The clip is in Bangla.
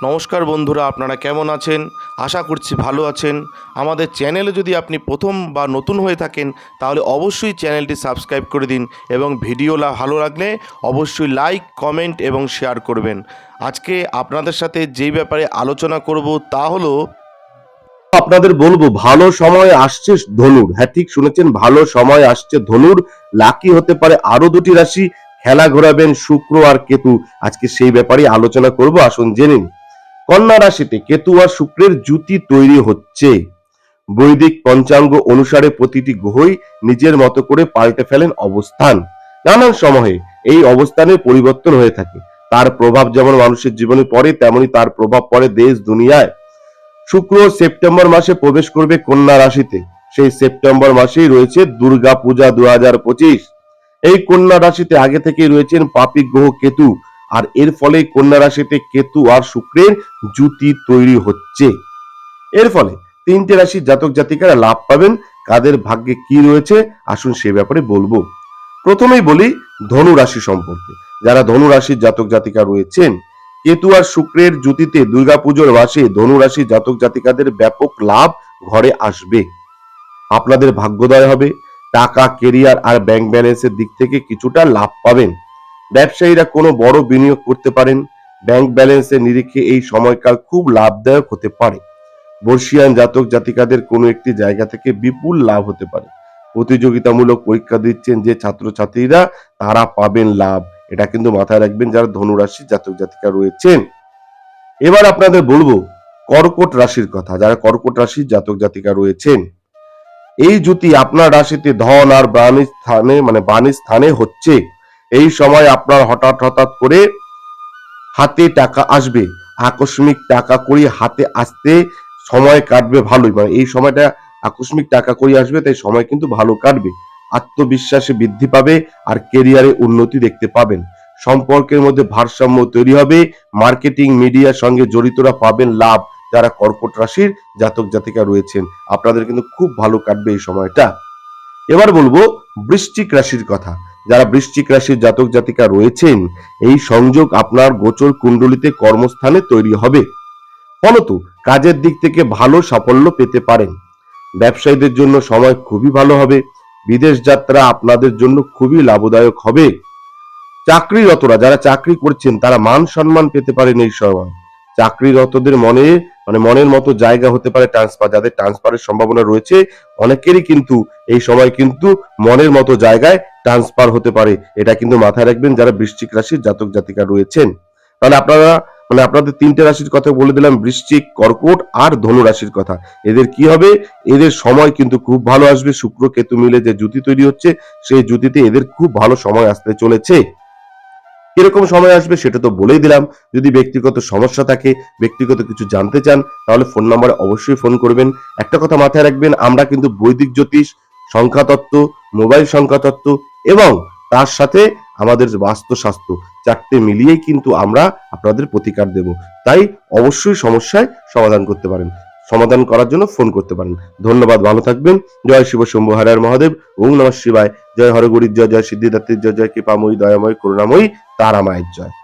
নমস্কার বন্ধুরা, আপনারা কেমন আছেন? আশা করছি ভালো আছেন। আমাদের চ্যানেলে যদি আপনি প্রথম বা নতুন হয়ে থাকেন, তাহলে অবশ্যই চ্যানেলটি সাবস্ক্রাইব করে দিন এবং ভিডিওলা ভালো লাগলে অবশ্যই লাইক, কমেন্ট এবং শেয়ার করবেন। আজকে আপনাদের সাথে যেই ব্যাপারে আলোচনা করব তা হলো, আপনাদের বলব, ভালো সময় আসছে ধনুর। হ্যাঁ ঠিক শুনেছেন, ভালো সময় আসছে ধনুর। লাকি হতে পারে আরও দুটি রাশি, খেলা ঘোরাবেন শুক্র আর কেতু। আজকে সেই ব্যাপারে আলোচনা করব। আসুন, জেনে নিন। কন্যা রাশিতে কেতু আর শুক্রের জুতি তৈরি হচ্ছে। বৈদিক পঞ্চাঙ্গ অনুসারে প্রতিটি গ্রহই নিজের মতো করে পাল্টে ফেলেন অবস্থান। নানান সময়ে এই অবস্থানের পরিবর্তন হয়ে থাকে। তার প্রভাব যেমন মানুষের জীবনে পড়ে, তেমনি তার প্রভাব পড়ে দেশ দুনিয়ায়। শুক্র সেপ্টেম্বর মাসে প্রবেশ করবে কন্যা রাশিতে। সেই সেপ্টেম্বর মাসেই রয়েছে দুর্গা পূজা দু হাজার পঁচিশ। এই কন্যা রাশিতে আগে থেকেই রয়েছেন পাপি গ্রহ কেতু। আর এর ফলে কন্যা রাশিতে কেতু আর শুক্রের জুতি তৈরি হচ্ছে। এর ফলে তিনটে রাশির জাতক জাতিকারা লাভ পাবেন। কাদের ভাগ্যে কি রয়েছে? আসুন সে ব্যাপারে বলব। প্রথমেই বলি ধনু রাশি সম্পর্কে। যারা ধনু রাশির জাতক জাতিকা রয়েছেন, কেতু আর শুক্রের জুতিতে দুর্গাপুজোর মাসে ধনু রাশি জাতক জাতিকাদের ব্যাপক লাভ ঘরে আসবে। আপনাদের ভাগ্যোদয় হবে। টাকা, কেরিয়ার আর ব্যাংক ব্যালেন্সের দিক থেকে কিছুটা লাভ পাবেন। ব্যবসায়ীরা কোনো বড় বিনিয়োগ করতে পারেন ব্যাংক ব্যালেন্সের নিরিখে এই সময়কাল খুব লাভদায়ক হতে পারে। বর্ষিয়ান জাতক জাতিকাদের কোনো একটি জায়গা থেকে বিপুল লাভ হতে পারে। প্রতিযোগিতামূলক পরীক্ষা দিচ্ছেন যে ছাত্রছাত্রীরা, তারা পাবেন লাভ। এটা কিন্তু মাথায় রাখবেন যারা ধনুরাশি জাতক জাতিকা রয়েছেন। এবার আপনাদের বলব, কর্কট রাশির কথা, যারা কর্কট রাশির জাতক জাতিকা রয়েছেন। এই জুতি আপনার রাশিতে ধন আর বাণী স্থানে মানে বাণী স্থানে হচ্ছে। এই সময় আপনার হঠাৎ হঠাৎ করে হাতে টাকা আসবে, আকস্মিক টাকা করি হাতে আসতে সময় কাটবে ভালোই মানে এই সময়টা আকস্মিক টাকা করি আসবে, তাই সময় কিন্তু ভালো কাটবে। আত্মবিশ্বাসে বৃদ্ধি পাবে আর কেরিয়ারে উন্নতি দেখতে পাবেন। সম্পর্কের মধ্যে ভারসাম্য তৈরি হবে মার্কেটিং মিডিয়ার সঙ্গে জড়িতরা পাবেন লাভ, যারা কর্কট রাশির জাতক জাতিকা রয়েছেন, আপনাদের কিন্তু খুব ভালো কাটবে এই সময়টা। এবার বলব বৃশ্চিক রাশির কথা। যারা বৃশ্চিক রাশির জাতক জাতিকা রয়েছেন, এই সংযোগ আপনার গোচর কুণ্ডলিতে কর্মস্থানে তৈরি হবে। ফলত কাজের দিক থেকে ভালো সাফল্য পেতে পারেন। ব্যবসায়ীদের জন্য সময় খুবই ভালো হবে। বিদেশ যাত্রা আপনাদের জন্য খুবই লাভদায়ক হবে। চাকরিরতরা, যারা চাকরি করছেন, তারা মান সম্মান পেতে পারেন এই সময়। চাকরিরতদের মনে মানে মনের মতো জায়গা হতে পারে ট্রান্সফার। যাদের ট্রান্সফারের সম্ভাবনা রয়েছে, অনেকেরই কিন্তু এই সময় কিন্তু মনের মতো জায়গায় ট্রান্সফার হতে পারে। এটা কিন্তু মাথায় রাখবেন যারা বৃশ্চিক রাশির জাতক জাতিকা রয়েছেন। তাহলে আপনারা মানে আপনাদের তিনটে রাশির কথা বলে দিলাম, বৃশ্চিক, কর্কট আর ধনু রাশির কথা। এদের কি হবে? এদের সময় কিন্তু খুব ভালো আসবে। শুক্র, কেতু মিলে যে জুতি তৈরি হচ্ছে, সেই জুতিতে এদের খুব ভালো সময় আসতে চলেছে। কীরকম সময় আসবে সেটা তো বলেই দিলাম। যদি ব্যক্তিগত সমস্যা থাকে, ব্যক্তিগত কিছু জানতে চান, তাহলে ফোন নাম্বারে অবশ্যই ফোন করবেন। একটা কথা মাথায় রাখবেন, আমরা কিন্তু বৈদিক জ্যোতিষ, সংখ্যাতত্ত্ব, মোবাইল সংখ্যাতত্ত্ব এবং তার সাথে আমাদের বাস্তুস্বাস্থ্য চারটে মিলিয়েই কিন্তু আমরা আপনাদের প্রতিকার দেব। তাই অবশ্যই সমস্যায় সমাধান করতে পারেন। সমাধান করার জন্য ফোন করতে পারেন। ধন্যবাদ, ভালো থাকবেন। জয় শিব শম্ভু হরার মহাদেব। ওম নম শিবায়। জয় হরগরির জয় জয় সিদ্ধিদাত্রীর জয় জয় কৃপাময়ী, দয়াময়, করুণাময়ী তারা মায়ের জয়।